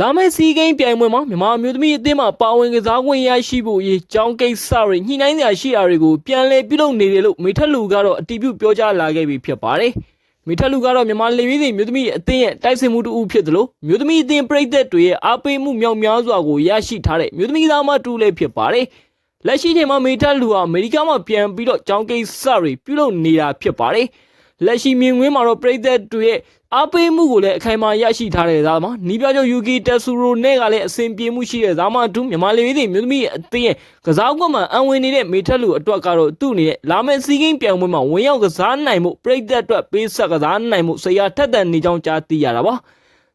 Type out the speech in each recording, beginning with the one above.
လာမယ့်စီးကိန်းပြိုင်ပွဲမှာမြန်မာအမျိုးသမီးအသင်းမှပါဝင်ကစားခွင့်ရရှိဖို့အရေးကြောင်းကိစ္စတွေညှိနှိုင်းစရာရှိတာတွေကိုပြန်လည်ပြုလုပ်နေတယ်လို့မေထက်လူကတော့အတီးပြုပြောကြားလာခဲ့ပြီဖြစ်ပါတယ်။မေထက်လူကတော့မြန်မာလေပြည်သူမျိုးသမီးအသင်းရဲ့တိုက်စစ်မှုတူဖြစ်တယ်လို့မျိုးသမီးအသင်းပြည်သက်တွေရဲ့အားပေးမှုမြောက်များစွာကိုရရှိထားတဲ့မျိုးသမီးသားမတူလည်းဖြစ်ပါတယ်။လက်ရှိချိန်မှာမေထက်လူဟာအမေရိကမှာပြန်ပြီးတော့ကြောင်းကိစ္စတွေပြုလုပ်နေတာဖြစ်ပါတယ်။ လက်ရှိမြင်ကွင်းမှာတော့ပြည်သက်တွေရဲ့အားပေးမှုကိုလည်းအခိုင်အမာရရှိထားတဲ့သားမှာနီးပြချုပ်ယူကီတက်ဆူရိုနဲ့ကလည်းအစဉ်ပြေမှုရှိတဲ့သားမတူမြန်မာလေပြည်သူမျိုးသမီးအသင်းရဲ့ကစားကွက်မှာအံဝင်နေတဲ့မေထက်လူအတွက်ကတော့သူ့အနေနဲ့လာမယ့်စီးကိန်းပြိုင်ပွဲမှာဝင်ရောက်ကစားနိုင်မှုပြည်သက်အတွက်ပေးဆက်ကစားနိုင်မှုဆရာထက်တန်နေကြောင်းကြားသိရတာပါ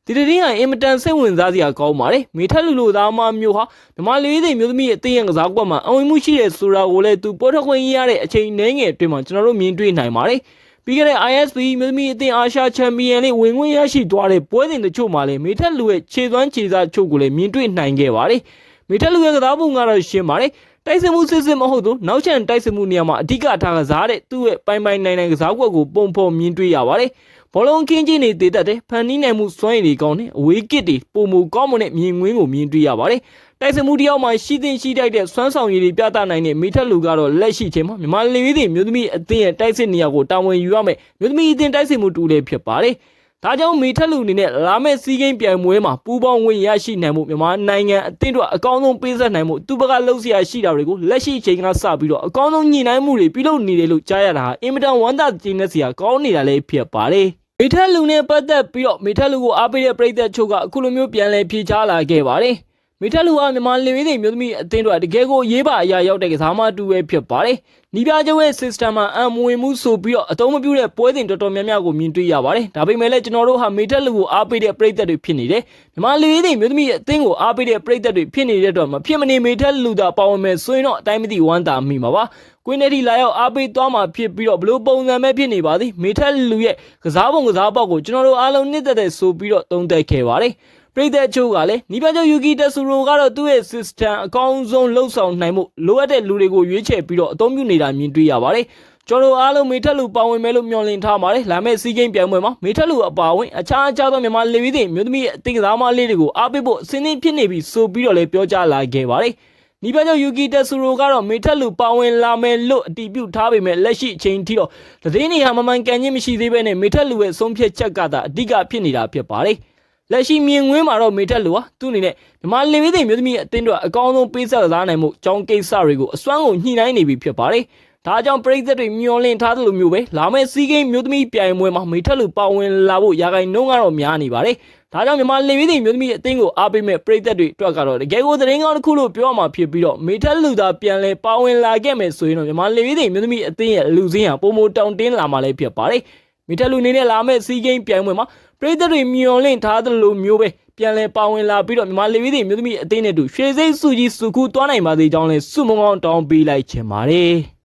ဒီတည်းကအင်မတန်စိတ်ဝင်စားစရာကောင်းပါတယ်မေထက်လူလိုသားမမျိုးဟာမြန်မာလေပြည်သူမျိုးသမီးအသင်းရဲ့ကစားကွက်မှာအံဝင်မှုရှိတဲ့ဆိုတာကိုလည်းသူပေါ်ထွက်ခွင့်ရတဲ့အချိန်နှဲငယ်အတွင်းမှာကျွန်တော်တို့မြင်တွေ့နိုင်ပါတယ် ပြီးခဲ့တဲ့ ISP မြို့သမီးအသင်းအာရှချန်ပီယံလိဝင်ခွင့်ရရှိသွားတဲ့ပွဲစဉ်တချို့မှာလည်းမေထက်လူရဲ့ခြေသွမ်းခြေစားချို့ကိုလည်းမြင်တွေ့နိုင်ခဲ့ပါတယ်။ မေထက်လူရဲ့ကစားပုံကတော့ရှင်းပါတယ်။တိုက်စစ်မှုစစ်စစ်မဟုတ်သူနောက်ချန်တိုက်စစ်မှုနေရာမှာအဓိကထားကစားတဲ့သူ့ရဲ့ပိုင်ပိုင်နိုင်နိုင်ကစားကွက်ကိုပုံဖော်မြင်တွေ့ရပါတယ်။ဘောလုံးကင်းချင်းနေတည်တတ်တဲ့ဖန်နီးနိုင်မှုစွမ်းရည်တွေကောင်းတဲ့အဝေးကစ်တွေပုံမူကောင်းမွန်တဲ့မြင်ကွင်းကိုမြင်တွေ့ရပါတယ်။တိုက်စစ်မှုတယောက်မှရှိသင့်ရှိတိုက်တဲ့စွမ်းဆောင်ရည်တွေပြသနိုင်တဲ့မေထက်လူကတော့လက်ရှိချိန်မှာမြန်မာလေပြည်သူမျိုးသမီးအသင်းရဲ့တိုက်စစ်နေရာကိုတာဝန်ယူရမယ်မျိုးသမီးအသင်းတိုက်စစ်မှုတူလည်းဖြစ်ပါတယ်။ ဒါကြောင့်မေထက်လူအနေနဲ့လာမယ့်စီးကိန်းပြိုင်ပွဲမှာပူးပေါင်းဝင်ရရှိနိုင်မှုမြန်မာနိုင်ငံအသင်းတို့အကောင်းဆုံးပေးဆက်နိုင်မှုသူ့ဘက်ကလှုပ်ရှားရှိတာတွေကိုလက်ရှိချိန်ကစပြီးတော့အကောင်းဆုံးညှိနှိုင်းမှုတွေပြုလုပ်နေတယ်လို့ကြားရတာဟာအင်မတန်ဝမ်းသာကျေနပ်စရာကောင်းနေတာလည်းဖြစ်ပါတယ်။မေထက်လူနဲ့ပတ်သက်ပြီးတော့မေထက်လူကိုအားပေးတဲ့ပြည်သက်ချုပ်ကအခုလိုမျိုးပြန်လည်ဖြေချလာခဲ့ပါတယ်။ မိထက်လူဟာမြန်မာလေဝေးသိမျိုးသမီးအသင်းတို့တကယ်ကိုရေးပါအရာရောက်တဲ့ကစားမတူပဲဖြစ်ပါတယ်။နီးပြချုပ်ရဲ့ system မှာအံမဝင်မှုဆိုပြီးတော့အသုံးမပြုတဲ့ပွဲစဉ်တော်တော်များများကိုမြင်တွေ့ရပါတယ်။ဒါပေမဲ့လည်းကျွန်တော်တို့ဟာမိထက်လူကိုအားပေးတဲ့ပြည်သက်တွေဖြစ်နေတယ်။မြန်မာလေဝေးသိမျိုးသမီးအသင်းကိုအားပေးတဲ့ပြည်သက်တွေဖြစ်နေတဲ့အတွက်မဖြစ်မနေမိထက်လူသာပါဝင်မယ်ဆိုရင်တော့အတိုင်းမသိဝမ်းသာမိမှာပါ။ကွင်းနေတီလာရောက်အားပေးသွားမှာဖြစ်ပြီးတော့ဘလို့ပုံစံပဲဖြစ်နေပါသည်မိထက်လူရဲ့ကစားပုံကစားပေါက်ကိုကျွန်တော်တို့အားလုံးနှစ်သက်တဲ့ဆိုပြီးတော့သုံးသပ်ခဲ့ပါတယ်။ ပြည်သက်ချို့ကလည်းနီးပြချုပ်ယူကီတက်ဆူရိုကတော့သူ့ရဲ့ system အကောင်းဆုံးလှုပ်ဆောင်နိုင်မှုလိုအပ်တဲ့လူတွေကိုရွေးချယ်ပြီးတော့အသုံးပြုနေတာမြင်တွေ့ရပါတယ်။ကျွန်တော်တို့အားလုံးမေထက်လူပါဝင်မယ်လို့မျှော်လင့်ထားပါတယ်။လာမယ့်စီးကိန်းပြိုင်ပွဲမှာမေထက်လူအပါအဝင်အခြားအခြားသောမြန်မာလေဝီးတွေမျိုးသမီးရဲ့အသင်းကစားမလေးတွေကိုအားပေးဖို့အစင်းသင်းဖြစ်နေပြီဆိုပြီးတော့လည်းပြောကြားလာခဲ့ပါတယ်။နီးပြချုပ်ယူကီတက်ဆူရိုကတော့မေထက်လူပါဝင်လာမယ်လို့အတည်ပြုထားပေမဲ့လက်ရှိအချိန်ထိတော့သတင်းတွေဟာမမှန်ကန်ခြင်းမရှိသေးဘဲနဲ့မေထက်လူရဲ့ဆုံးဖြတ်ချက်ကသာအဓိကဖြစ်နေတာဖြစ်ပါတယ်။ လက်ရှိမြင်ကွင်းမှာတော့မေထက်လူဟာသူ့အနေနဲ့မြန်မာလင်ဝေးသိမျိုးသမီးအသင်းတို့အကောင်းဆုံးပေးဆက်ကစားနိုင်မှုကြောင်းကိစ္စတွေကိုအစွမ်းကုန်ညှိနှိုင်းနေပြီဖြစ်ပါတယ်။ဒါကြောင့်ပြည်သက်တွေမျှော်လင့်ထားသလိုမျိုးပဲလာမယ့်စီးကိန်းမျိုးသမီးပြိုင်ပွဲမှာမေထက်လူပါဝင်လာဖို့ရာဂိုင်နှုန်းကတော့များနေပါတယ်။ဒါကြောင့်မြန်မာလင်ဝေးသိမျိုးသမီးအသင်းကိုအားပေးမဲ့ပြည်သက်တွေအတွက်ကတော့တကယ်ကိုသတင်းကောင်းတစ်ခုလို့ပြောရမှာဖြစ်ပြီးတော့မေထက်လူသာပြန်လဲပါဝင်လာခဲ့မယ်ဆိုရင်တော့မြန်မာလင်ဝေးသိမျိုးသမီးအသင်းရဲ့လူစင်းဟာပုံမတောင်တင်းလာမှလည်းဖြစ်ပါတယ်။ မီတက်လူနေနဲ့လာမဲ့စီးကိန်းပြိုင်ပွဲမှာပြည်သက်တွေမျော်လင့်ထားသလိုမျိုးပဲပြန်လည်ပါဝင်လာပြီးတော့မြန်မာလေဝီးတွေမျိုးသမီးအသင်းနဲ့တူရွှေစိတ်စုကြီးစုခုသွားနိုင်ပါသေးကြောင်းလဲစုမုံကောင်းတောင်းပေးလိုက်ချင်ပါတယ်။